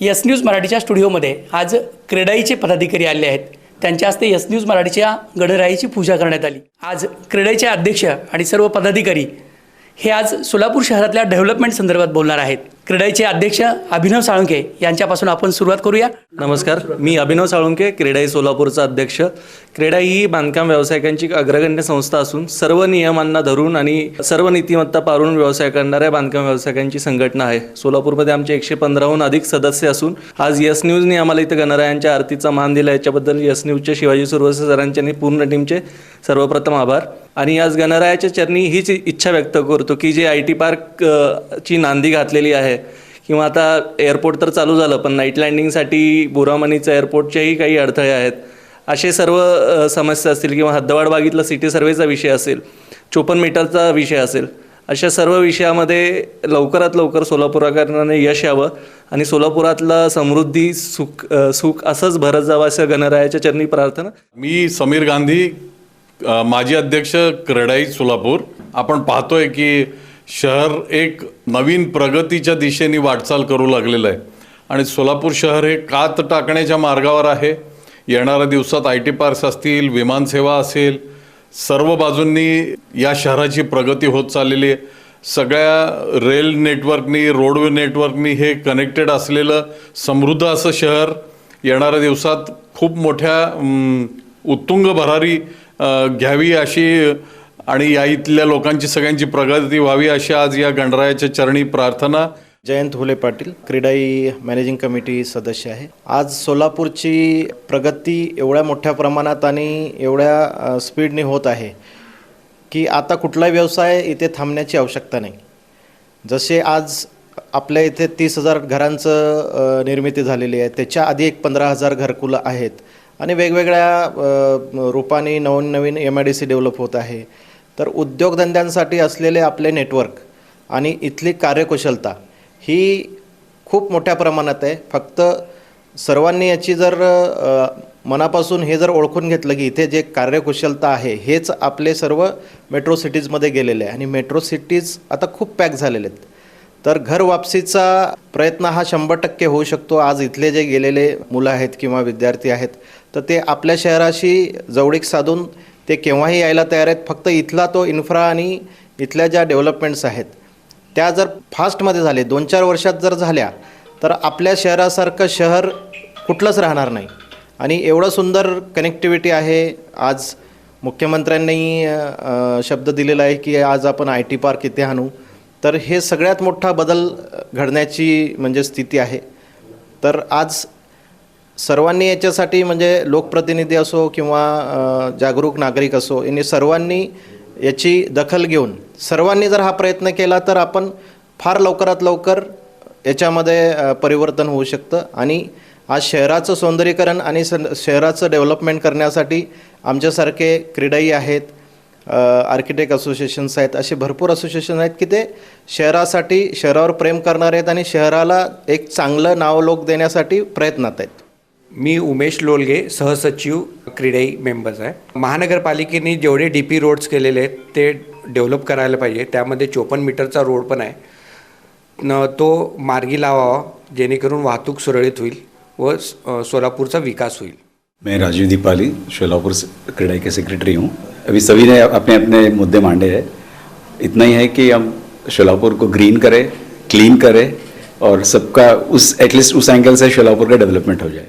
Yes news मराठीच्या स्टुडिओमध्ये आज क्रेडाईचे पदाधिकारी आले आहेत. त्यांच्या हस्ते यस न्यूज मराठीच्या गडराईची पूजा करण्यात आली. आज क्रेडाईचे अध्यक्ष आणि सर्व पदाधिकारी हे आज सोलापूर शहरातल्या डेव्हलपमेंट संदर्भात बोलणार आहेत. क्रीडाईचे अध्यक्ष अभिनव साळुंके यांच्यापासून आपण सुरुवात करूया. नमस्कार मी अभिनव साळुंके क्रीडाई सोलापूरचा अध्यक्ष. क्रीडाई ही बांधकाम व्यावसायिकांची अग्रगण्य संस्था असून सर्व नियमांना धरून आणि सर्व नीतिमत्ता पाळून व्यवसाय करणाऱ्या बांधकाम व्यावसायिकांची संघटना आहे. सोलापूरमध्ये आमचे एकशे पंधराहून अधिक सदस्य असून आज यस न्यूजने आम्हाला इथं गणरायांच्या आरतीचा मान दिला. याच्याबद्दल यस न्यूजचे शिवाजी सुरवसे सरांचे आणि पूर्ण टीमचे सर्वप्रथम आभार. आणि आज गणरायाच्या चरणी हीच इच्छा व्यक्त करतो की जे आय टी पार्क ची नांदी घातलेली आहे किंवा आता एअरपोर्ट तर चालू झालं पण नाईट लँडिंगसाठी बुरामणीचं एअरपोर्टचेही काही अडथळे आहेत. असे सर्व समस्या असतील किंवा हद्दवाड बागीतला सिटी सर्वेचा विषय असेल चोपन्न मीटरचा विषय असेल अशा सर्व विषयामध्ये लवकरात लवकर सोलापूरकरांना यश यावं आणि सोलापुरातला समृद्धी सुख सुख असंच भरत जावं असं गणरायाच्या चरणी प्रार्थना. मी समीर गांधी माजी अध्यक्ष क्रेडाई सोलापूर. आपण पाहतोय की शहर एक नवीन प्रगतीच्या दिशेने वाटचाल करू लागलेलं आहे. आणि सोलापूर शहर हे कात टाकण्याच्या मार्गावर आहे. येणाऱ्या दिवसात आय टी पार्क्स असतील विमानसेवा असेल सर्व बाजूंनी या शहराची प्रगती होत चाललेली आहे. सगळ्या रेल नेटवर्कनी रोडवे नेटवर्कनी हे कनेक्टेड असलेलं समृद्ध असं शहर येणाऱ्या दिवसात खूप मोठ्या उत्तुंग भरारी घ्यावी अशी आणि या इथल्या लोकांची सगळ्यांची प्रगती व्हावी अशी आज या गणरायाच्या चरणी प्रार्थना. Jayant Hule Patil CREDAI managing committee सदस्य आहे. आज सोलापूरची प्रगती एवढ्या मोठ्या प्रमाणात आणि एवढ्या स्पीडने होत आहे की आता कुठलाही व्यवसाय इथे थांबण्याची आवश्यकता नाही. जसे आज आपल्या इथे तीस हजार घरांचं निर्मिती झालेली आहे त्याच्या आधी एक पंधरा हजार घरकुलं आहेत आणि वेगवेगळ्या रूपाने नवीन नवीन M I D C develop होत आहे. तर उद्योगधंद्यांसाठी असलेले आपले नेटवर्क आणि इथली कार्यकुशलता ही खूप मोठ्या प्रमाणात आहे. फक्त सर्वांनी याची जर मनापासून हे जर ओळखून घेतलं की इथे जे कार्यकुशलता आहे हेच आपले सर्व मेट्रो सिटीजमध्ये गेलेले आहे. आणि मेट्रो सिटीज आता खूप पॅक झालेले आहेत. तर घर वापसीचा प्रयत्न हा शंभर टक्के होऊ शकतो. आज इथले जे गेलेले मुलं आहेत किंवा विद्यार्थी आहेत तर ते आपल्या शहराशी जवळीक साधून ते केव्हाही यायला तयार आहेत. फक्त इथला तो इन्फ्रा आणि इथल्या ज्या डेव्हलपमेंट्स आहेत त्या जर फास्टमध्ये झाले दोन चार वर्षात जर झाल्या तर आपल्या शहरासारखं शहर कुठलंच राहणार नाही. आणि एवढं सुंदर कनेक्टिव्हिटी आहे. आज मुख्यमंत्र्यांनी शब्द दिलेला आहे की आज आपण आय टी पार्क इथे आणू. तर हे सगळ्यात मोठा बदल घडण्याची म्हणजे स्थिती आहे. तर आज सर्वांनी याच्यासाठी म्हणजे लोकप्रतिनिधी असो किंवा जागरूक नागरिक असो यांनी सर्वांनी याची दखल घेऊन सर्वांनी जर हा प्रयत्न केला तर आपण फार लवकरात लवकर याच्यामध्ये परिवर्तन होऊ शकतं. आणि आज शहराचं सौंदर्यीकरण आणि स शहराचं डेव्हलपमेंट करण्यासाठी आमच्यासारखे क्रीडाई आहेत आर्किटेक्ट असोसिएशन्स आहेत असे भरपूर असोसिएशन आहेत की ते शहरासाठी शहरावर प्रेम करणारे आहेत आणि शहराला एक चांगलं नावलोक देण्यासाठी प्रयत्नात आहेत. मी उमेश लोलगे सहसचिव क्रीडाई मेंबर्स आहे. महानगरपालिकेने जेवढे डी पी रोड्स केलेले आहेत ते डेव्हलप करायला पाहिजे. त्यामध्ये चोपन्न मीटरचा रोड पण आहे. न तो मार्गी लावावा जेणेकरून वाहतूक सुरळीत होईल व सोलापूरचा विकास होईल. मैं राजीव दीपाली सोलापुर क्रीडाई के सेक्रेटरी हूँ. अभी सभी ने अपने अपने मुद्दे मांडे हैं. इतना ही है कि हम शोलापुर को ग्रीन करें क्लीन करें और सबका उस एटलीस्ट उस एंगल से शोलापुर का डेवलपमेंट हो जाए.